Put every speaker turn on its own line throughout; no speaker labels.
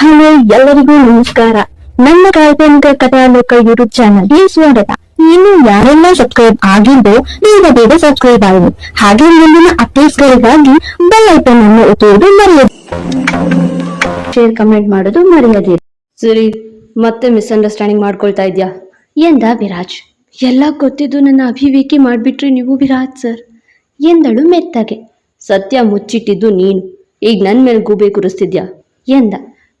Hello ಎಲ್ಲರಿಗೂ ನಮಸ್ಕಾರ. ನನ್ನ ಕಾಲ್ಪನಿಕ ಕಥಾಲೋಕ ಯೂಟ್ಯೂಬ್ ಚಾನಲ್ಗೆ ಸ್ವಾಗತ ಇನ್ನು ಯಾರೆಲ್ಲ ಸಬ್ಸ್ಕ್ರೈಬ್ ಆಗಿದ್ದು ಬೇಗ ಬೇಗ ಸಬ್ಸ್ಕ್ರೈಬ್ ಆಗಿ. ಹಾಗೆ ಮುಂದಿನ ಅಪ್ಡೇಟ್ಸ್ಗಳಿಗಾಗಿ ಬೆಲ್ ಐಕನ್ ಅನ್ನು ಒತ್ತುವುದು ಮರೆಯದು ಶೇರ್ ಕಮೆಂಟ್ ಮಾಡೋದು ಮರೆಯದಿರಿ
ಸರಿ ಮತ್ತೆ ಮಿಸ್ಅಂಡರ್ಸ್ಟ್ಯಾಂಡಿಂಗ್ ಮಾಡ್ಕೊಳ್ತಾ ಇದ್ಯಾ?
ಎಂದ ವಿರಾಜ್.
ಎಲ್ಲ ಗೊತ್ತಿದ್ದು ನನ್ನ ಅಭಿವೇಕಿ ಮಾಡ್ಬಿಟ್ರಿ ನೀವು ವಿರಾಜ್ ಸರ್.
ಎಂದಳು ಮೆತ್ತಗೆ.
ಸತ್ಯ ಮುಚ್ಚಿಟ್ಟಿದ್ದು ನೀನು. ಈಗ ನನ್ನ ಮೇಲೆ ಗೂಬೆ ಕುರಿಸ್ತಿದ್ಯಾ?
ಎಂದ.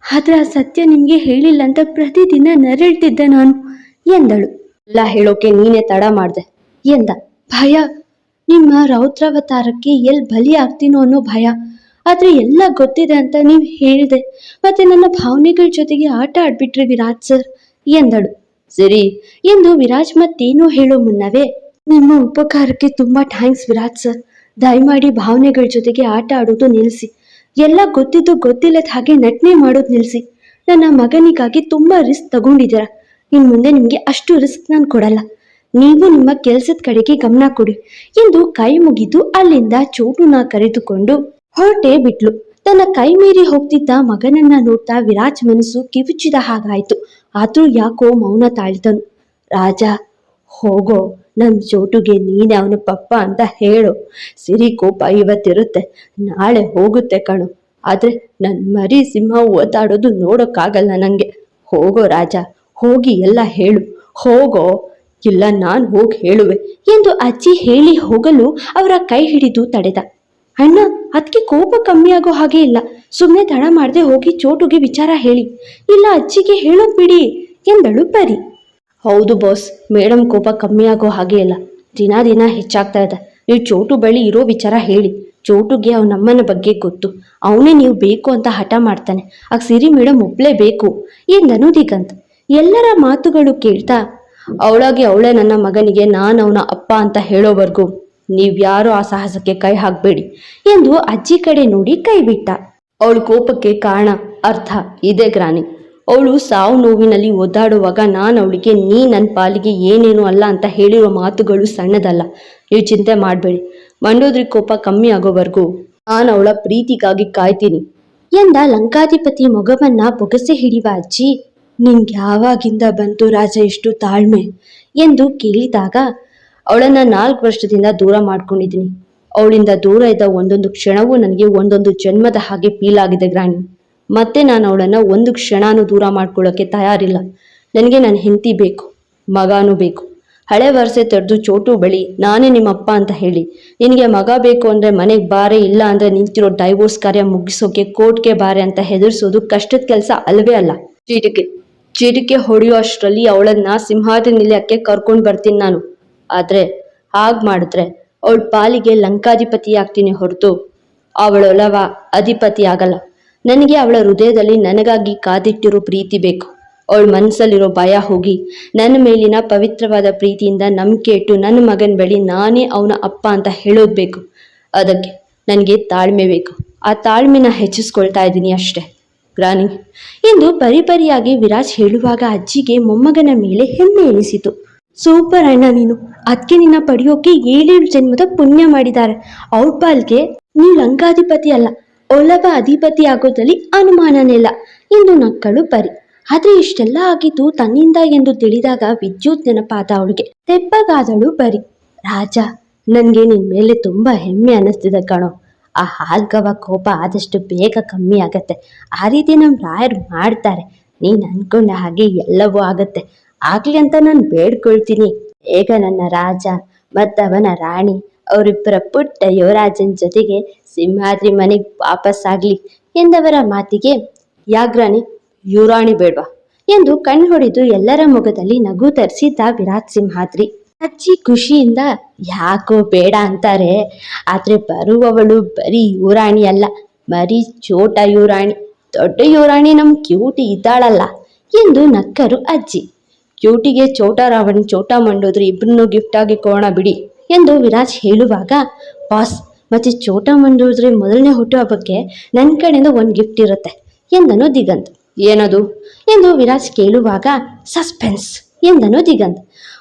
ಆದ್ರೆ ಆ ಸತ್ಯ ನಿಮ್ಗೆ ಹೇಳಿಲ್ಲ ಅಂತ ಪ್ರತಿದಿನ ನರಳ್ತಿದ್ದೆ ನಾನು ಎಂದಳು.
ಎಲ್ಲ ಹೇಳೋಕೆ ನೀನೇ ತಡ ಮಾಡ್ದೆ
ಎಂದ. ಭಯ ನಿಮ್ಮ ರೌದ್ರಾವತಾರಕ್ಕೆ ಎಲ್ ಬಲಿ ಆಗ್ತೀನೋ ಅನ್ನೋ ಭಯ. ಆದ್ರೆ ಎಲ್ಲ ಗೊತ್ತಿದೆ ಅಂತ ನೀವ್ ಹೇಳಿದೆ. ಮತ್ತೆ ನನ್ನ ಭಾವನೆಗಳ ಜೊತೆಗೆ ಆಟ ಆಡ್ಬಿಟ್ರಿ ವಿರಾಜ್ ಸರ್ ಎಂದಳು.
ಸರಿ.
ಎಂದು ವಿರಾಜ್ ಮತ್ತೇನೋ ಹೇಳೋ ಮುನ್ನವೇ ನಿಮ್ಮ ಉಪಕಾರಕ್ಕೆ ತುಂಬಾ ಥ್ಯಾಂಕ್ಸ್ ವಿರಾಜ್ ಸರ್. ದಯಮಾಡಿ ಭಾವನೆಗಳ ಜೊತೆಗೆ ಆಟ ಆಡೋದು ನಿಲ್ಲಿಸಿ ಎಲ್ಲ ಗೊತ್ತಿದ್ದು ಗೊತ್ತಿಲ್ಲದ ಹಾಗೆ ನಟನೆ ಮಾಡೋದು ನಿಲ್ಸಿ. ನನ್ನ ಮಗನಿಗಾಗಿ ತುಂಬಾ ರಿಸ್ಕ್ ತಗೊಂಡಿದ್ದೀರ. ಇನ್ ಮುಂದೆ ನಿಮ್ಗೆ ಅಷ್ಟು ರಿಸ್ಕ್ ನಾನು ಕೊಡಲ್ಲ. ನೀವು ನಿಮ್ಮ ಕೆಲಸದ ಕಡೆಗೆ ಗಮನ ಕೊಡಿ. ಎಂದು ಕೈ ಮುಗಿದು ಅಲ್ಲಿಂದ ಚೋಟುನ ಕರೆದುಕೊಂಡು ಹೊರಟೇ ಬಿಟ್ಲು. ತನ್ನ ಕೈ ಮೀರಿ ಹೋಗ್ತಿದ್ದ ಮಗನನ್ನ ನೋಡ್ತಾ ವಿರಾಜ್ ಮನಸ್ಸು ಕಿವುಚಿದ ಹಾಗಾಯ್ತು. ಆದ್ರೂ ಯಾಕೋ ಮೌನ ತಾಳಿದನು. ರಾಜ, ಹೋಗೋ. ನಮ್ ಚೋಟುಗೆ ನೀನೆ ಅವನ ಪಪ್ಪ ಅಂತ ಹೇಳು. ಸಿರಿ ಕೋಪ ಇವತ್ತಿರುತ್ತೆ. ನಾಳೆ ಹೋಗುತ್ತೆ ಕಣು. ಆದ್ರೆ ನನ್ ಮರಿ ಸಿಂಹ ಓದಾಡೋದು ನೋಡೋಕ್ಕಾಗಲ್ಲ ನಂಗೆ. ಹೋಗೋ ರಾಜ, ಹೋಗಿ ಎಲ್ಲ ಹೇಳು. ಹೋಗೋ. ಇಲ್ಲ, ನಾನ್ ಹೋಗಿ ಹೇಳುವೆ ಎಂದು ಅಜ್ಜಿ ಹೇಳಿ ಹೋಗಲು ಅವರ ಕೈ ಹಿಡಿದು ತಡೆದ. ಅಣ್ಣ ಅದಕ್ಕೆ ಕೋಪ ಕಮ್ಮಿ ಆಗೋ ಹಾಗೆ ಇಲ್ಲ. ಸುಮ್ಮನೆ ತಡ ಮಾಡದೆ ಹೋಗಿ ಚೋಟುಗೆ ವಿಚಾರ ಹೇಳಿ. ಇಲ್ಲ, ಅಜ್ಜಿಗೆ ಹೇಳೋ ಬಿಡಿ ಎಂದಳು ಪರಿ.
ಹೌದು ಬಾಸ್ ಮೇಡಮ್ ಕೋಪ ಕಮ್ಮಿ ಆಗೋ ಹಾಗೆ ಇಲ್ಲ ದಿನ ದಿನ ಹೆಚ್ಚಾಗ್ತಾ ಇದೆ. ನೀವು ಚೋಟು ಬಳಿ ಇರೋ ವಿಚಾರ ಹೇಳಿ. ಚೋಟುಗೆ ಅವನ ಅಮ್ಮನ ಬಗ್ಗೆ ಗೊತ್ತು. ಅವನೇ ನೀವು ಬೇಕು ಅಂತ ಹಠ ಮಾಡ್ತಾನೆ. ಆಗ ಸಿರಿ ಮೇಡಮ್ ಒಪ್ಲೇಬೇಕು
ಎಂದನು ದಿಗಂತ್
ಎಲ್ಲರ ಮಾತುಗಳು ಕೇಳ್ತಾ, ಅವಳಾಗಿ ಅವಳೇ ನನ್ನ ಮಗನಿಗೆ ನಾನು ಅವನ ಅಪ್ಪ ಅಂತ ಹೇಳೋವರೆಗೂ. ನೀವ್ಯಾರೂ ಆ ಸಾಹಸಕ್ಕೆ ಕೈ ಹಾಕಬೇಡಿ
ಎಂದು ಅಜ್ಜಿ ಕಡೆ ನೋಡಿ ಕೈ ಬಿಟ್ಟ.
ಅವಳು ಕೋಪಕ್ಕೆ ಕಾರಣ, ಅರ್ಥ, ಇದೆ ಗ್ರಾನಿ. ಅವಳು ಸಾವು ನೋವಿನಲ್ಲಿ ಒದ್ದಾಡುವಾಗ ನಾನು ಅವಳಿಗೆ, ನೀ ನನ್ನ ಪಾಲಿಗೆ ಏನೇನು ಅಲ್ಲ ಅಂತ ಹೇಳಿರೋ ಮಾತುಗಳು ಸಣ್ಣದಲ್ಲ ನೀವು ಚಿಂತೆ ಮಾಡಬೇಡಿ. ಮಂಡೋದ್ರಿ ಕೋಪ ಕಮ್ಮಿ ಆಗೋವರೆಗೂ ನಾನು ಅವಳ ಪ್ರೀತಿಗಾಗಿ ಕಾಯ್ತೀನಿ.
ಎಂದ ಲಂಕಾಧಿಪತಿ ಮೊಗವನ್ನ ಬೊಗಸೆ ಹಿಡಿಯುವ ಅಜ್ಜಿ ನಿಂಗೆ ಯಾವಾಗಿಂದ ಬಂತು ರಾಜ ಇಷ್ಟು ತಾಳ್ಮೆ? ಎಂದು ಕೇಳಿದಾಗ,
ಅವಳನ್ನ ನಾಲ್ಕು ವರ್ಷದಿಂದ ದೂರ ಮಾಡ್ಕೊಂಡಿದ್ದೀನಿ. ಅವಳಿಂದ ದೂರ ಇದ್ದ ಒಂದೊಂದು ಕ್ಷಣವೂ ನನಗೆ ಒಂದೊಂದು ಜನ್ಮದ ಹಾಗೆ ಫೀಲ್ ಆಗಿದೆ ಗ್ರಾಣಿ. ಮತ್ತೆ ನಾನು ಅವಳನ್ನು ಒಂದು ಕ್ಷಣನೂ ದೂರ ಮಾಡ್ಕೊಳ್ಳೋಕ್ಕೆ ತಯಾರಿಲ್ಲ. ನನಗೆ ನನ್ನ ಹೆಂಡತಿ ಬೇಕು ಮಗನೂ ಬೇಕು. ಹಳೆ ವರ್ಷೆ ತೆರೆದು ಚೋಟು ಬಳಿ ನಾನೇ ನಿಮ್ಮಪ್ಪ ಅಂತ ಹೇಳಿ. ನಿನಗೆ ಮಗ ಬೇಕು ಅಂದರೆ ಮನೆಗೆ ಬಾರೆ ಇಲ್ಲ ಅಂದರೆ ನಿಂತಿರೋ ಡೈವೋರ್ಸ್ ಕಾರ್ಯ ಮುಗಿಸೋಕೆ ಕೋರ್ಟ್ಗೆ ಬಾರೆ ಅಂತ ಹೆದರಿಸೋದು ಕಷ್ಟದ ಕೆಲಸ ಅಲ್ವೇ ಅಲ್ಲ. ಚೀಟಿಕೆ ಚೀಟಿಕೆ ಹೊಡೆಯೋ ಅಷ್ಟರಲ್ಲಿ ಅವಳನ್ನ ಸಿಂಹಾದ್ರಿ ನಿಲಯಕ್ಕೆ ಕರ್ಕೊಂಡು ಬರ್ತೀನಿ ನಾನು. ಆದರೆ ಹಾಗೆ ಮಾಡಿದ್ರೆ ಅವಳ ಪಾಲಿಗೆ ಲಂಕಾಧಿಪತಿ ಆಗ್ತೀನಿ ಹೊರತು ಅವಳೊಲವ ಅಧಿಪತಿ ಆಗಲ್ಲ ನನಗೆ ಅವಳ ಹೃದಯದಲ್ಲಿ ನನಗಾಗಿ ಕಾದಿಟ್ಟಿರೋ ಪ್ರೀತಿ ಬೇಕು. ಅವಳ ಮನಸ್ಸಲ್ಲಿರೋ ಭಯ ಹೋಗಿ. ನನ್ನ ಮೇಲಿನ ಪವಿತ್ರವಾದ ಪ್ರೀತಿಯಿಂದ ನಂಬಿಕೆ ಇಟ್ಟು ನನ್ನ ಮಗನ ಬಳಿ ನಾನೇ ಅವನ ಅಪ್ಪ ಅಂತ ಹೇಳೋದು ಬೇಕು. ಅದಕ್ಕೆ ನನಗೆ ತಾಳ್ಮೆ ಬೇಕು. ಆ ತಾಳ್ಮೆನ ಹೆಚ್ಚಿಸ್ಕೊಳ್ತಾ ಇದ್ದೀನಿ ಅಷ್ಟೇ. ಗ್ರಾನಿ
ಇಂದು ಪರಿಪರಿಯಾಗಿ ವಿರಾಜ್ ಹೇಳುವಾಗ ಅಜ್ಜಿಗೆ ಮೊಮ್ಮಗನ ಮೇಲೆ ಹೆಮ್ಮೆ ಎನಿಸಿತು. ಸೂಪರ್ ಅಣ್ಣ ನೀನು. ಅದಕ್ಕೆ ನಿನ್ನ ಪಡೆಯೋಕೆ ಏಳೇಳು ಜನ್ಮದ ಪುಣ್ಯ ಮಾಡಿದ್ದಾರೆ ಪಾಲ್ಗೆ ನೀವು ಲಂಕಾಧಿಪತಿ ಅಲ್ಲ. ಒಲವ ಅಧಿಪತಿ ಆಗೋದ್ರಲ್ಲಿ ಅನುಮಾನನಿಲ್ಲ. ಎಂದು ನಕ್ಕಳು ಪರಿ. ಆದ್ರೆ ಇಷ್ಟೆಲ್ಲ ಆಗಿದ್ದು ತನ್ನಿಂದ ಎಂದು ತಿಳಿದಾಗ ವಿದ್ಯುತ್ ನೆನಪಾದ ಅವಳಿಗೆ, ತೆಪ್ಪಗಾದಳು ಪರಿ. ರಾಜ, ನನ್ಗೆ ನಿನ್ ಮೇಲೆ ತುಂಬಾ ಹೆಮ್ಮೆ ಅನ್ನಿಸ್ತಿದೆ ಕಣೋ. ಆ ಹಾಗವ ಕೋಪ ಆದಷ್ಟು ಬೇಗ ಕಮ್ಮಿ ಆಗತ್ತೆ. ಆ ರೀತಿ ನಮ್ ರಾಯರ್ ಮಾಡ್ತಾರೆ. ನೀನ್ ಅನ್ಕೊಂಡ ಹಾಗೆ ಎಲ್ಲವೂ ಆಗತ್ತೆ. ಆಗ್ಲಿ ಅಂತ ನಾನು ಬೇಡ್ಕೊಳ್ತೀನಿ. ಬೇಗ ನನ್ನ ರಾಜ ಮತ್ತವನ ರಾಣಿ ಅವರಿಬ್ಬರ ಪುಟ್ಟ ಯುವರಾಜನ ಜೊತೆಗೆ ಸಿಂಹಾದ್ರಿ ಮನೆಗೆ ವಾಪಸ್ಸಾಗಲಿ ಎಂದವರ ಮಾತಿಗೆ,
ಯಾಗ್ರಾಣಿ, ಯುವರಾಣಿ ಬೇಡ್ವಾ?
ಎಂದು ಕಣ್ಣು ಹೊಡೆದು ಎಲ್ಲರ ಮುಖದಲ್ಲಿ ನಗು ತರಿಸಿದ್ದ ವಿರಾಟ್ ಸಿಂಹಾದ್ರಿ. ಅಜ್ಜಿ ಖುಷಿಯಿಂದ, ಯಾಕೋ ಬೇಡ ಅಂತಾರೆ. ಆದ್ರೆ ಬರುವವಳು ಬರೀ ಯುವರಾಣಿ ಅಲ್ಲ, ಬರೀ ಚೋಟ ಯುವರಾಣಿ. ದೊಡ್ಡ ಯುವರಾಣಿ ನಮ್ ಕ್ಯೂಟಿ ಇದ್ದಾಳಲ್ಲ ಎಂದು ನಕ್ಕರು ಅಜ್ಜಿ.
ಕ್ಯೂಟಿಗೆ ಚೋಟ ರಾವಣ್ ಚೋಟ ಮಂಡೋದ್ರೆ, ಇಬ್ರನ್ನೂ ಗಿಫ್ಟಾಗಿ ಕೊಡೋಣ ಬಿಡಿ.
ಎಂದು ವಿರಾಜ್ ಹೇಳುವಾಗ, ಬಾಸ್, ಮತ್ತೆ ಚೋಟ ಮಂಡೋದ್ರೆ ಮೊದಲನೇ ಹುಟ್ಟುಹಬ್ಬಕ್ಕೆ ನನ್ನ ಕಡೆಯಿಂದ ಒಂದು ಗಿಫ್ಟ್ ಇರುತ್ತೆ, ಎಂದನು ದಿಗಂತ್.
ಏನದು?
ಎಂದು ವಿರಾಜ್ ಕೇಳುವಾಗ, ಸಸ್ಪೆನ್ಸ್, ಎಂದನು ದಿಗಂತ್.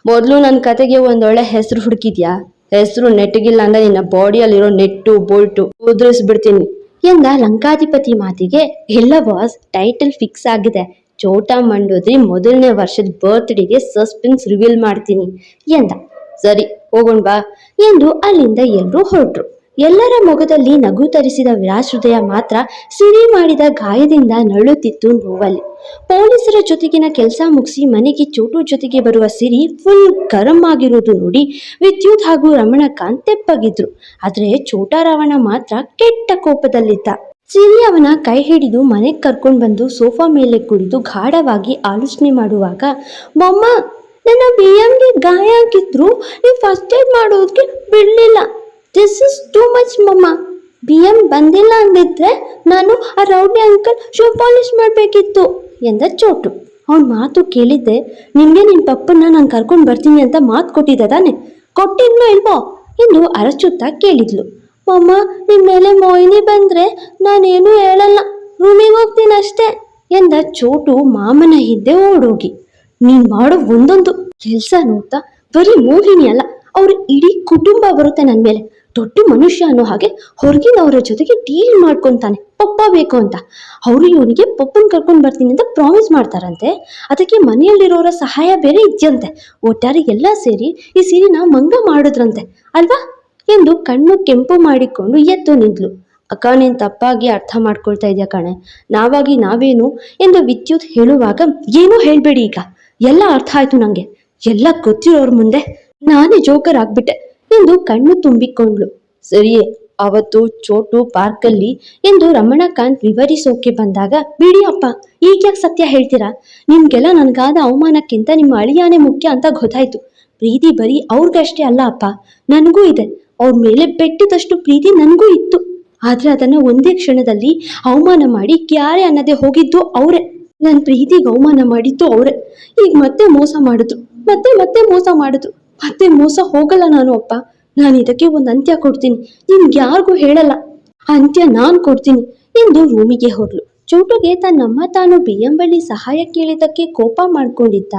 ಮೊದಲು ನನ್ನ ಕತೆಗೆ ಒಂದೊಳ್ಳೆ ಹೆಸರು ಹುಡುಕಿದ್ಯಾ? ಹೆಸರು ನೆಟ್ಟಗಿಲ್ಲ ಅಂದ್ರೆ ನಿನ್ನ ಬಾಡಿಯಲ್ಲಿರೋ ನೆಟ್ಟು, ಬೋಲ್ಟು ಉದುರಿಸ್ಬಿಡ್ತೀನಿ, ಎಂದ ಲಂಕಾಧಿಪತಿ ಮಾತಿಗೆ. ಎಲ್ಲ ಬಾಸ್, ಟೈಟಲ್ ಫಿಕ್ಸ್ ಆಗಿದೆ. ಚೋಟ ಮಂಡೋದ್ರಿ ಮೊದಲನೇ ವರ್ಷದ ಬರ್ತ್ಡೇಗೆ ಸಸ್ಪೆನ್ಸ್ ರಿವೀಲ್ ಮಾಡ್ತೀನಿ, ಎಂದ. ಸರಿ ಹೋಗೋಣ ಬಾ ಎಂದು ಅಲ್ಲಿಂದ ಎಲ್ಲರೂ ಹೊರಟ್ರು. ಎಲ್ಲರ ಮೊಗದಲ್ಲಿ ನಗು ತರಿಸಿದ ವಿರಾಜ್ ಹೃದಯ ಮಾತ್ರ ಸಿರಿ ಮಾಡಿದ ಗಾಯದಿಂದ ನರಳುತ್ತಿತ್ತು ನೋವಲ್ಲಿ. ಪೊಲೀಸರ ಜೊತೆಗಿನ ಕೆಲಸ ಮುಗಿಸಿ ಮನೆಗೆ ಚೋಟು ಜೊತೆಗೆ ಬರುವ ಸಿರಿ ಫುಲ್ ಗರಂ ಆಗಿರೋದು ನೋಡಿ ವಿದ್ಯುತ್ ಹಾಗೂ ರಮಣಕಾಂತ್ ತೆಪ್ಪಗಿದ್ರು. ಆದ್ರೆ ಚೋಟಾರಾವಣ ಮಾತ್ರ ಕೆಟ್ಟ ಕೋಪದಲ್ಲಿದ್ದ. ಸಿರಿ ಅವನ ಕೈ ಹಿಡಿದು ಮನೆಗೆ ಕರ್ಕೊಂಡು ಬಂದು ಸೋಫಾ ಮೇಲೆ ಕುಳಿತು ಗಾಢವಾಗಿ ಆಲೋಚನೆ ಮಾಡುವಾಗ, ಮೊಮ್ಮ ನನ್ನ ಬಿ ಎಂಗೆ ಗಾಯ ಆಗಿದ್ರು, ನೀವು ಫಸ್ಟ್ ಏಡ್ ಮಾಡೋದಕ್ಕೆ ಬಿಡಲಿಲ್ಲ. This is too much mumma. B M ಬಂದಿಲ್ಲ ಅಂದಿದ್ರೆ ನಾನು ಆ ರೌಡಿ ಅಂಕಲ್ ಶೂ ಪಾಲಿಶ್ ಮಾಡಬೇಕಿತ್ತು ಎಂದ ಚೋಟು. ಅವನ ಮಾತು ಕೇಳಿದ್ದೆ, ನಿಮಗೆ ನಿನ್ನ ಪಪ್ಪನ್ನ ನಾನು ಕರ್ಕೊಂಡು ಬರ್ತೀನಿ ಅಂತ ಮಾತು ಕೊಟ್ಟಿದ್ದ ತಾನೆ? ಕೊಟ್ಟಿದ್ನೋ ಇಲ್ವೋ? ಎಂದು ಅರಚುತ್ತಾ ಕೇಳಿದ್ಲು. ಮಮ್ಮ ನಿಮ್ಮ ಮೇಲೆ ಮೋಹಿನಿ ಬಂದ್ರೆ ನಾನೇನು ಹೇಳಲ್ಲ. ರೂಮಿಗೆ ಹೋಗ್ತೀನಿ ಅಷ್ಟೇ, ಎಂದ ಚೋಟು ಮಾಮನ ಹಿಂದೆ ಓಡೋಗಿ. ನೀನ್ ಮಾಡೋ ಒಂದೊಂದು ಕೆಲಸ ನೋಡ್ತಾ ಬರೀ ಮೋಹಿನಿ ಅಲ್ಲ, ಅವ್ರ ಇಡೀ ಕುಟುಂಬ ಬರುತ್ತೆ ನನ್ನ ಮೇಲೆ. ದೊಡ್ಡ ಮನುಷ್ಯ ಅನ್ನೋ ಹಾಗೆ ಹೊರಗಿನವರ ಜೊತೆಗೆ ಡೀಲ್ ಮಾಡ್ಕೊಂತಾನೆ. ಪಪ್ಪ ಬೇಕು ಅಂತ. ಅವರು ಇವನಿಗೆ ಪಪ್ಪನ್ ಕರ್ಕೊಂಡು ಬರ್ತೀನಿ ಅಂತ ಪ್ರಾಮಿಸ್ ಮಾಡ್ತಾರಂತೆ. ಅದಕ್ಕೆ ಮನೆಯಲ್ಲಿರೋರ ಸಹಾಯ ಬೇರೆ ಇದೆಯಂತೆ. ಒಟ್ಟಾರೆ ಎಲ್ಲ ಸೇರಿ ಈ ಸೀರೆನ ಮಂಗ ಮಾಡಿದ್ರಂತೆ. ಅಲ್ವಾ? ಎಂದು ಕಣ್ಣು ಕೆಂಪು ಮಾಡಿಕೊಂಡು ಎದ್ದು ನಿಂತ್ಲು ಅಕ್ಕ, ನೀನ್ ತಪ್ಪಾಗಿ ಅರ್ಥ ಮಾಡ್ಕೊಳ್ತಾ ಇದೆಯಾ ಕಣೆ? ನಾವಾಗಿ ನಾವೇನು? ಎಂದು ವಿದ್ಯುತ್ ಹೇಳುವಾಗ, ಏನೂ ಹೇಳ್ಬೇಡಿ ಈಗ. ಎಲ್ಲ ಅರ್ಥ ಆಯ್ತು ನಂಗೆ. ಎಲ್ಲ ಗೊತ್ತಿರೋರ್ ಮುಂದೆ ನಾನೇ ಜೋಕರ್ ಆಗ್ಬಿಟ್ಟೆ ಎಂದು ಕಣ್ಣು ತುಂಬಿಕೊಂಡ್ಳು. ಸರಿಯೇ, ಅವತ್ತು ಚೋಟು ಪಾರ್ಕಲ್ಲಿ ಎಂದು ರಮಣಕಾಂತ್ ವಿವರಿಸೋಕೆ ಬಂದಾಗ ಬಿಡಿ ಅಪ್ಪ ಈಗ್ಯಾಕ್ ಯಾಕೆ ಸತ್ಯ ಹೇಳ್ತೀರಾ? ನಿಮ್ಗೆಲ್ಲ ನನ್ಗಾದ ಅವಮಾನಕ್ಕಿಂತ ನಿಮ್ಮ ಅಳಿಯಾನೇ ಮುಖ್ಯ ಅಂತ ಗೊತ್ತಾಯ್ತು. ಪ್ರೀತಿ ಬರೀ ಅವ್ರಿಗಷ್ಟೇ ಅಲ್ಲ ಅಪ್ಪ, ನನಗೂ ಇದೆ. ಅವ್ರ ಮೇಲೆ ಬೆಟ್ಟಿದಷ್ಟು ಪ್ರೀತಿ ನನಗೂ ಇತ್ತು. ಆದ್ರೆ ಅದನ್ನ ಒಂದೇ ಕ್ಷಣದಲ್ಲಿ ಅವಮಾನ ಮಾಡಿ ಕ್ಯಾರೆ ಅನ್ನದೆ ಹೋಗಿದ್ದು ಅವರೇ. ನನ್ನ ಪ್ರೀತಿಗೆ ಅವಮಾನ ಮಾಡಿದ್ದು ಅವರೇ. ಈಗ ಮತ್ತೆ ಮೋಸ ಮಾಡಿದ್ರು. ಮತ್ತೆ ಮತ್ತೆ ಮೋಸ ಮಾಡಿದ್ರು. ಮತ್ತೆ ಮೋಸ ಹೋಗಲ್ಲ ನಾನು ಅಪ್ಪ. ನಾನು ಇದಕ್ಕೆ ಒಂದು ಅಂತ್ಯ ಕೊಡ್ತೀನಿ. ನಿಮ್ಗೆ ಯಾರಿಗೂ ಹೇಳಲ್ಲ. ಅಂತ್ಯ ನಾನ್ ಕೊಡ್ತೀನಿ ಎಂದು ರೂಮಿಗೆ ಹೊರಲು ಚೂಟುಗೆ ತನ್ನಮ್ಮ ತಾನು ಬಿಯ್ಯಂಬಳ್ಳಿ ಸಹಾಯ ಕೇಳಿದ್ದಕ್ಕೆ ಕೋಪ ಮಾಡ್ಕೊಂಡಿದ್ದ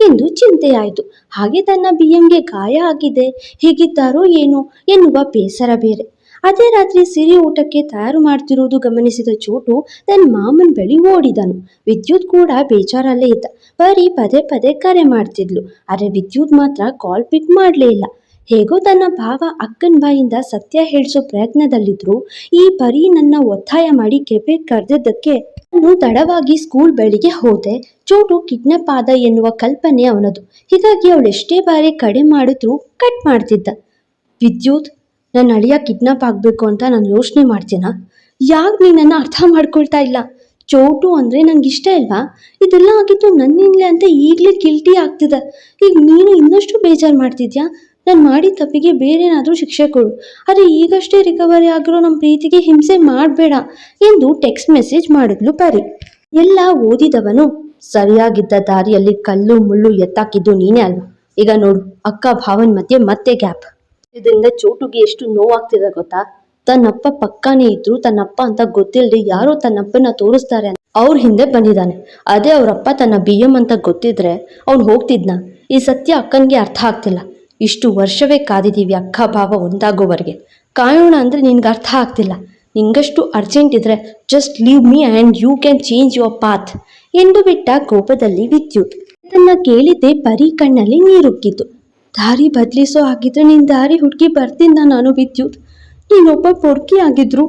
ಎಂದು ಚಿಂತೆಯಾಯಿತು. ಹಾಗೆ ತನ್ನ ಬಿಯ್ಯಂಗೆ ಗಾಯ ಆಗಿದೆ. ಹೇಗಿದ್ದಾರೋ ಏನೋ ಎನ್ನುವ ಬೇಸರ ಬೇರೆ. ಅದೇ ರಾತ್ರಿ ಸಿರಿ ಊಟಕ್ಕೆ ತಯಾರು ಮಾಡ್ತಿರುವುದು ಗಮನಿಸಿದ ಚೋಟು ತನ್ನ ಮಾಮನ್ ಬಳಿ ಓಡಿದನು. ವಿದ್ಯುತ್ ಕೂಡ ಬೇಜಾರಲ್ಲೇ ಇದ್ದ. ಬರೀ ಪದೇ ಪದೇ ಕರೆ ಮಾಡ್ತಿದ್ಲು. ಆದರೆ ವಿದ್ಯುತ್ ಮಾತ್ರ ಕಾಲ್ ಪಿಕ್ ಮಾಡಲೇ ಇಲ್ಲ. ಹೇಗೋ ತನ್ನ ಭಾವ ಅಕ್ಕನ ಬಾಯಿಂದ ಸತ್ಯ ಹೇಳಿಸೋ ಪ್ರಯತ್ನದಲ್ಲಿದ್ರು. ಈ ಪರಿ ನನ್ನ ಒತ್ತಾಯ ಮಾಡಿ ಕೆಪೆ ಕರೆದಿದ್ದಕ್ಕೆ ನಾನು ತಡವಾಗಿ ಸ್ಕೂಲ್ ಬೆಳಿಗ್ಗೆ ಹೋದೆ. ಚೋಟು ಕಿಡ್ನಾಪ್ ಆದ ಎನ್ನುವ ಕಲ್ಪನೆ ಅವನದು. ಹೀಗಾಗಿ ಅವಳೆಷ್ಟೇ ಬಾರಿ ಕಡೆ ಮಾಡಿದ್ರು ಕಟ್ ಮಾಡ್ತಿದ್ದ. ವಿದ್ಯುತ್ ನನ್ನ ಅಳಿಯ ಕಿಡ್ನಾಪ್ ಆಗಬೇಕು ಅಂತ ನಾನು ಯೋಚನೆ ಮಾಡ್ತೀನ? ಯಾಕೆ ನೀನನ್ನು ಅರ್ಥ ಮಾಡ್ಕೊಳ್ತಾ ಇಲ್ಲ? ಚೋಟು ಅಂದರೆ ನಂಗೆ ಇಷ್ಟ ಇಲ್ವಾ ಇದೆಲ್ಲ ಆಗಿದ್ದು ನನ್ನಿಂದಲೇ ಅಂತ ಈಗಲೇ ಗಿಲ್ಟಿ ಆಗ್ತಿದೆ. ಈಗ ನೀನು ಇನ್ನಷ್ಟು ಬೇಜಾರು ಮಾಡ್ತಿದ್ಯಾ? ನಾನು ಮಾಡಿದ ತಪ್ಪಿಗೆ ಬೇರೇನಾದರೂ ಶಿಕ್ಷೆ ಕೊಡು. ಆದರೆ ಈಗಷ್ಟೇ ರಿಕವರಿ ಆಗಿರೋ ನಮ್ಮ ಪ್ರೀತಿಗೆ ಹಿಂಸೆ ಮಾಡಬೇಡ ಎಂದು ಟೆಕ್ಸ್ಟ್ ಮೆಸೇಜ್ ಮಾಡಿದ್ಲು ಪರಿ. ಎಲ್ಲ ಓದಿದವನು ಸರಿಯಾಗಿದ್ದ ದಾರಿಯಲ್ಲಿ ಕಲ್ಲು ಮುಳ್ಳು ಎತ್ತಾಕಿದ್ದು ನೀನೇ ಅಲ್ವಾ? ಈಗ ನೋಡು, ಅಕ್ಕ ಭಾವನ್ ಮಧ್ಯೆ ಮತ್ತೆ ಗ್ಯಾಪ್ ಇದರಿಂದ ಚೋಟುಗೆ ಎಷ್ಟು ನೋವಾಗ್ತಿದೆ ಗೊತ್ತಾ? ತನ್ನಪ್ಪ ಪಕ್ಕಾನೇ ಇದ್ರು, ತನ್ನಪ್ಪ ಅಂತ ಗೊತ್ತಿಲ್ಲದೆ ಯಾರೋ ತನ್ನಪ್ಪನ ತೋರಿಸ್ತಾರೆ ಅವ್ರ ಹಿಂದೆ ಬಂದಿದ್ದಾನೆ. ಅದೇ ಅವರಪ್ಪ ತನ್ನ ಬಿ ಎಂ ಅಂತ ಗೊತ್ತಿದ್ರೆ ಅವ್ನು ಹೋಗ್ತಿದ್ನ. ಈ ಸತ್ಯ ಅಕ್ಕನಿಗೆ ಅರ್ಥ ಆಗ್ತಿಲ್ಲ. ಇಷ್ಟು ವರ್ಷವೇ ಕಾದಿದ್ದೀವಿ ಅಕ್ಕ ಭಾವ ಒಂದಾಗೋವರೆಗೆ. ಕಾಯೋಣ ಅಂದ್ರೆ ನಿನ್ಗೆ ಅರ್ಥ ಆಗ್ತಿಲ್ಲ. ನಿಂಗಷ್ಟು ಅರ್ಜೆಂಟ್ ಇದ್ರೆ just leave me and you can change your path ಎಂದು ಬಿಟ್ಟ ಕೋಪದಲ್ಲಿ ವಿದ್ಯುತ್. ಇದನ್ನ ಕೇಳಿದ್ದೆ ಪರಿ ಕಣ್ಣಲ್ಲಿ ನೀರುಕ್ಕಿತು ದಾರಿ ಬದಲಿಸೋ ಆಗಿದ್ರೆ ನಿನ್ನ ದಾರಿ ಹುಡುಕಿ ಬರ್ತೀನಿ ನಾನು ವಿದ್ಯುತ್ ನೀನೊಬ್ಬ ಪೊಡ್ಕಿ ಆಗಿದ್ರು.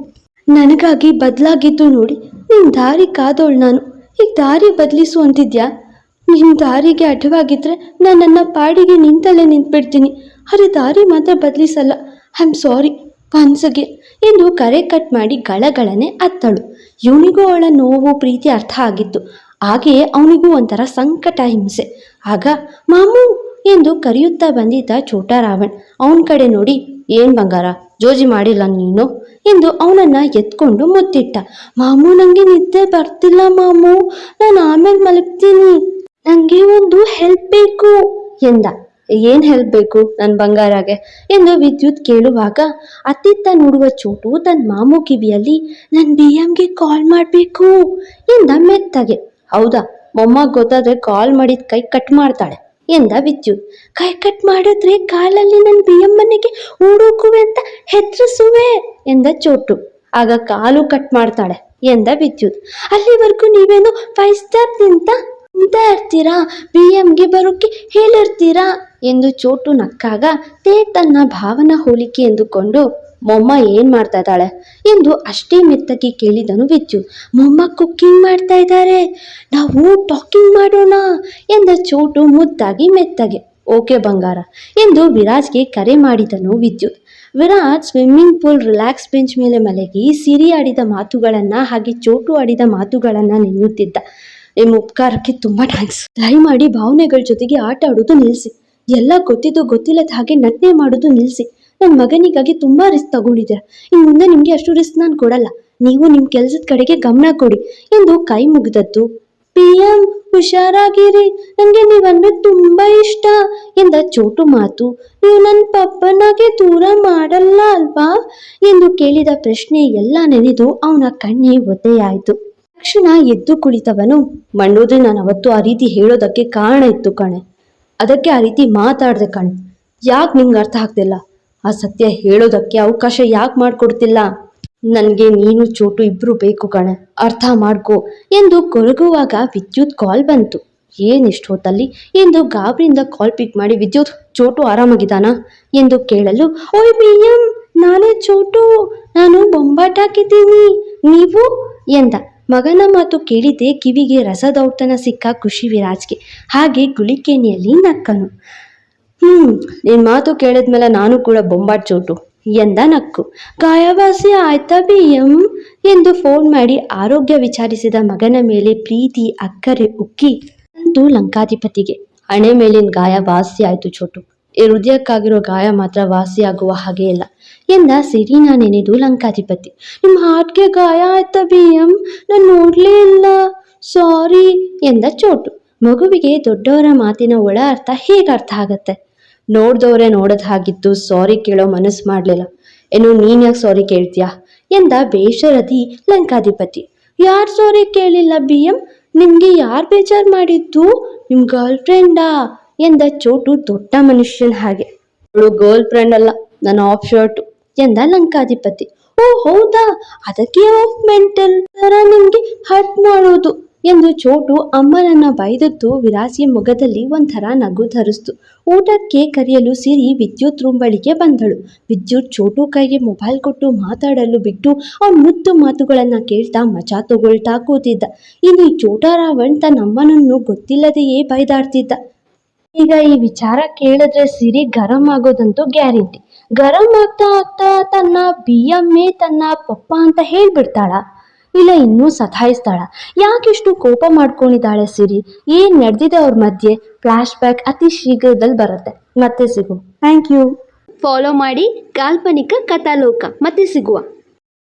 ನನಗಾಗಿ ಬದಲಾಗಿದ್ದು ನೋಡಿ, ನಿನ್ ದಾರಿ ಕಾದೋಳು ನಾನು. ಈಗ ದಾರಿ ಬದಲಿಸು ಅಂತಿದ್ಯಾ? ನಿನ್ ದಾರಿಗೆ ಅಡ್ಡವಾಗಿದ್ರೆ ನಾನು ನನ್ನ ಪಾಡಿಗೆ ನಿಂತಲ್ಲೇ ನಿಂತ್ಬಿಡ್ತೀನಿ. ಅರೆ ದಾರಿ ಮಾತ್ರ ಬದಲಿಸಲ್ಲ. ಐ ಆಮ್ ಸಾರಿ ಒನ್ಸಗೆ ಎಂದು ಕರೆ ಕಟ್ ಮಾಡಿ ಗಳಗಳನೆ ಅತ್ತಳು. ಇವನಿಗೂ ಅವಳ ನೋವು ಪ್ರೀತಿ ಅರ್ಥ ಆಗಿತ್ತು. ಹಾಗೆಯೇ ಅವನಿಗೂ ಒಂಥರ ಸಂಕಟ ಹಿಂಸೆ. ಆಗ, ಮಾಮು! ಎಂದು ಕರೆಯುತ್ತಾ ಬಂದಿದ್ದ ಚೋಟ ರಾವಣ್ ಅವನ ಕಡೆ ನೋಡಿ, ಏನ್ ಬಂಗಾರ? ಜೋಜಿ ಮಾಡಿಲ್ಲ ನೀನು? ಎಂದು ಅವನನ್ನ ಎತ್ಕೊಂಡು ಮುತ್ತಿಟ್ಟ. ಮಾಮು, ನಂಗೆ ನಿದ್ದೆ ಬರ್ತಿಲ್ಲ ಮಾಮು, ನಾನು ಆಮೇಲೆ ಮಲಗ್ತೀನಿ. ನಂಗೆ ಒಂದು ಹೆಲ್ಪ್ ಬೇಕು, ಎಂದ. ಏನ್ ಹೆಲ್ಪ್ ಬೇಕು ನನ್ನ ಬಂಗಾರಗೆ? ಎಂದು ವಿದ್ಯುತ್ ಕೇಳುವಾಗ, ಅತ್ತಿತ್ತ ನೋಡುವ ಚೋಟು ತನ್ನ ಮಾಮು ಕಿವಿಯಲ್ಲಿ ನನ್ ಬಿ ಎಂಗೆ ಕಾಲ್ ಮಾಡಬೇಕು, ಎಂದ ಮೆತ್ತಗೆ. ಹೌದಾ? ಮೊಮ್ಮ ಗೊತ್ತಾದ್ರೆ ಕಾಲ್ ಮಾಡಿದ ಕೈ ಕಟ್ ಮಾಡ್ತಾಳೆ. ಎಂದ ವಿದ್ಯುತ್. ಕೈ ಕಟ್ ಮಾಡಿದ್ರೆ ಕಾಲಲ್ಲಿ ನನ್ನ ಬಿಯಮ್ಮನಿಗೆ ಮನೆಗೆ ಅಂತ ಹೆದರಿಸುವೆ ಎಂದ ಚೋಟು. ಆಗ ಕಾಲು ಕಟ್ ಮಾಡ್ತಾಳೆ ಎಂದ ವಿದ್ಯುತ್. ಅಲ್ಲಿವರೆಗೂ ನೀವೇನು ಫೈವ್ ಸ್ಟಾರ್ ನಿಂತ ನಿಂತ ಇರ್ತೀರಾ? ಬಿ ಎಮ್ಗೆ ಬರೋಕ್ಕೆ ಹೇಳಿರ್ತೀರಾ? ಎಂದು ಚೋಟು ನಕ್ಕಾಗ ತೇ ತನ್ನ ಭಾವನ ಹೋಲಿಕೆ ಎಂದುಕೊಂಡು ಮೊಮ್ಮ ಏನ್ ಮಾಡ್ತಾ ಇದ್ದಾಳೆ ಎಂದು ಅಷ್ಟೇ ಮೆತ್ತಗೆ ಕೇಳಿದನು ವಿದ್ಯುತ್ ಮೊಮ್ಮ ಕುಕ್ಕಿಂಗ್ ಮಾಡ್ತಾ ಇದ್ದಾರೆ. ನಾವು ಟಾಕಿಂಗ್ ಮಾಡೋಣ ಎಂದ ಚೋಟು ಮುದ್ದಾಗಿ ಮೆತ್ತಗೆ. ಓಕೆ ಬಂಗಾರ ಎಂದು ವಿರಾಜ್ಗೆ ಕರೆ ಮಾಡಿದನು Vidyut Viraj swimming pool relax bench ಮೇಲೆ ಮಲಗಿ ಸಿರಿ ಆಡಿದ ಮಾತುಗಳನ್ನ ಹಾಗೆ ಚೋಟು ಆಡಿದ ಮಾತುಗಳನ್ನ ನೆನೆಯುತ್ತಿದ್ದ. ನಿಮ್ಮ ಉಪಕಾರಕ್ಕೆ ತುಂಬಾ ಥ್ಯಾಂಕ್ಸ್ ಮಾಡಿ ಭಾವನೆಗಳ ಜೊತೆಗೆ ಆಟ ಆಡೋದು ನಿಲ್ಲಿಸಿ. ಎಲ್ಲ ಗೊತ್ತಿದ್ದು ಗೊತ್ತಿಲ್ಲದ ಹಾಗೆ ನಟನೆ ಮಾಡೋದು ನಿಲ್ಲಿಸಿ. ನನ್ನ ಮಗನಿಗಾಗಿ ತುಂಬಾ ರಿಸ್ಕ್ ತಗೊಂಡಿದ್ದೀರ ಇನ್ನು ಮುಂದೆ ನಿಮಗೆ ಅಷ್ಟು ರಿಸ್ಕ್ ನಾನು ಕೊಡಲ್ಲ. ನೀವು ನಿಮ್ಮ ಕೆಲಸದ ಕಡೆಗೆ ಗಮನ ಕೊಡಿ. ಎಂದು ಕೈ ಮುಗಿದದ್ದು. P M ಹುಷಾರಾಗಿರಿ. ನನಗೆ ನೀವಂದ್ರೆ ತುಂಬಾ ಇಷ್ಟ ಎಂದ ಚೋಟು ಮಾತು. ನೀವು ನನ್ನ ಪಪ್ಪನಾಗೆ ದೂರ ಮಾಡಲ್ಲ ಅಲ್ವಾ? ಎಂದು ಕೇಳಿದ ಪ್ರಶ್ನೆ ಎಲ್ಲ ನೆನೆದು ಅವನ ಕಣ್ಣೆ ಒದ್ದೆಯಾಯಿತು. ತಕ್ಷಣ ಎದ್ದು ಕುಳಿತವನು. ಮಂಡೋದ್ರೆ, ನಾನು ಅವತ್ತು ಆ ರೀತಿ ಹೇಳೋದಕ್ಕೆ ಕಾರಣ ಇತ್ತು ಕಣೆ. ಅದಕ್ಕೆ ಆ ರೀತಿ ಮಾತಾಡ್ದೆ ಕಣೆ. ಯಾಕೆ ನಿಮ್ಗೆ ಅರ್ಥ ಆಗ್ತಿಲ್ಲ? ಆ ಸತ್ಯ ಹೇಳೋದಕ್ಕೆ ಅವಕಾಶ ಯಾಕೆ ಮಾಡಿಕೊಡ್ತಿಲ್ಲ? ನನಗೆ ನೀನು ಚೋಟು ಇಬ್ರು ಬೇಕು ಕಣೆ. ಅರ್ಥ ಮಾಡ್ಕೋ. ಎಂದು ಕೊರಗುವಾಗ ವಿದ್ಯುತ್ ಕಾಲ್ ಬಂತು. ಏನಿಷ್ಟು ಹೊತ್ತಲ್ಲಿ? ಎಂದು ಗಾಬರಿಯಿಂದ ಕಾಲ್ ಪಿಕ್ ಮಾಡಿ ವಿದ್ಯುತ್, ಚೋಟು ಆರಾಮಾಗಿದ್ದಾನಾ? ಎಂದು ಕೇಳಲು, ಓಯ್ ಮಿಯಂ, ನಾನೇ ಚೋಟು. ನಾನು ಬೊಂಬಾಟ ಹಾಕಿದ್ದೀನಿ ನೀವು? ಎಂದ. ಮಗನ ಮಾತು ಕೇಳಿದೆ ಕಿವಿಗೆ ರಸದೌತನ ಸಿಕ್ಕ ಖುಷಿ ವಿರಾಜ್ಗೆ. ಹಾಗೆ ಗುಳಿಕೆನಿಯಲ್ಲಿ ನಕ್ಕನು. ಹ್ಮ್, ನಿನ್ ಮಾತು ಕೇಳಿದ್ಮೇಲೆ ನಾನು ಕೂಡ ಬೊಂಬಾಟ್ ಚೋಟು. ಎಂದ ನಕ್ಕು. ಗಾಯವಾಸಿ ಆಯ್ತಾ ಬಿ ಎಂ ಎಂದು ಫೋನ್ ಮಾಡಿ ಆರೋಗ್ಯ ವಿಚಾರಿಸಿದ ಮಗನ ಮೇಲೆ ಪ್ರೀತಿ ಅಕ್ಕರೆ ಉಕ್ಕಿ ಅಂತೂ ಲಂಕಾಧಿಪತಿಗೆ. ಹಣೆ ಮೇಲಿನ ಗಾಯ ವಾಸಿ ಆಯ್ತು ಚೋಟು. ಈ ಹೃದಯಕ್ಕಾಗಿರೋ ಗಾಯ ಮಾತ್ರ ವಾಸಿ ಆಗುವ ಹಾಗೆ ಇಲ್ಲ. ಎಂದ ಸಿರಿನ ನೆನೆದು ಲಂಕಾಧಿಪತಿ. ನಿಮ್ಮ ಹಾರ್ಟ್ಗೆ ಗಾಯ ಆಯ್ತಾ ಬಿ ಎಂ ನಾನು ನೋಡ್ಲೇ ಇಲ್ಲ. ಸಾರಿ, ಎಂದ ಚೋಟು. ಮಗುವಿಗೆ ದೊಡ್ಡವರ ಮಾತಿನ ಒಳ ಅರ್ಥ ಹೇಗೆ ಅರ್ಥ ಆಗತ್ತೆ? ನೋಡ್ದವ್ರೆ ನೋಡದ್ ಹಾಗಿತ್ತು ಸಾರಿ ಕೇಳೋ ಮನಸ್ಸು ಮಾಡಲಿಲ್ಲ. ಏನು ನೀನ್ ಯಾಕೆ ಸಾರಿ ಕೇಳ್ತೀಯಾ? ಎಂದ ಬೇಷರದಿ ಲಂಕಾಧಿಪತಿ. ಯಾರ್ ಸಾರಿ ಕೇಳಿಲ್ಲ ಬಿ ಎಂ ನಿಮ್ಗೆ ಯಾರ್ ಬೇಜಾರ್ ಮಾಡಿದ್ದು? ನಿಮ್ ಗರ್ಲ್ ಫ್ರೆಂಡಾ ಎಂದ ಚೋಟು ದೊಡ್ಡ ಮನುಷ್ಯನ ಹಾಗೆ. ಅವಳು ಗರ್ಲ್ ಫ್ರೆಂಡ್ ಅಲ್ಲ, ನನ್ನ ಆಫ್ ಶರ್ಟ್, ಎಂದ ಲಂಕಾಧಿಪತಿ. ಓ ಹೌದಾ? ಅದಕ್ಕೆ ಆಫ್ ಮೆಂಟಲ್ ತರ ನಿಮ್ಗೆ ಹರ್ಟ್ ಮಾಡೋದು. ಎಂದು ಚೋಟು ಅಮ್ಮನನ್ನ ಬೈದದ್ದು ವಿರಾಸಿಯ ಮುಖದಲ್ಲಿ ಒಂಥರ ನಗು ಧರಿಸ್ತು. ಊಟಕ್ಕೆ ಕರೆಯಲು ಸಿರಿ ವಿದ್ಯುತ್ ರೂಮ್ ಬಳಿಗೆ ಬಂದಳು. ವಿದ್ಯುತ್ ಚೋಟು ಕೈಗೆ ಮೊಬೈಲ್ ಕೊಟ್ಟು ಮಾತಾಡಲು ಬಿಟ್ಟು ಅವನ ಮುದ್ದು ಮಾತುಗಳನ್ನ ಕೇಳ್ತಾ ಮಜಾ ತಗೊಳ್ತಾ ಕೂತಿದ್ದ. ಇನ್ನು ಚೋಟಾರಾವಣ್ ಚೋಟ ರಾವಣ್ ತನ್ನ ಅಮ್ಮನನ್ನು ಗೊತ್ತಿಲ್ಲದೆಯೇ ಬೈದಾಡ್ತಿದ್ದ. ಈಗ ಈ ವಿಚಾರ ಕೇಳಿದ್ರೆ ಸಿರಿ ಗರಂ ಆಗೋದಂತೂ ಗ್ಯಾರಂಟಿ. ಗರಂ ಆಗ್ತಾ ಆಗ್ತಾ ತನ್ನ ಬಿ ಎಮ್ಮೆ ತನ್ನ ಪಪ್ಪ ಅಂತ ಹೇಳ್ಬಿಡ್ತಾಳ. ಇಲ್ಲ ಇನ್ನೂ ಸತಾಯಿಸ್ತಾಳ. ಯಾಕಿಷ್ಟು ಕೋಪ ಮಾಡ್ಕೊಂಡಿದ್ದಾಳೆ ಸಿರಿ? ಏನ್ ನಡೆದಿದೆ ಅವ್ರ ಮಧ್ಯೆ? ಫ್ಲಾಶ್ ಬ್ಯಾಕ್ ಅತಿ ಶೀಘ್ರದಲ್ಲಿ ಬರುತ್ತೆ. ಮತ್ತೆ ಸಿಗು ಥ್ಯಾಂಕ್ ಯು
ಫಾಲೋ ಮಾಡಿ ಕಾಲ್ಪನಿಕ ಕಥಾಲೋಕ. ಮತ್ತೆ ಸಿಗುವ.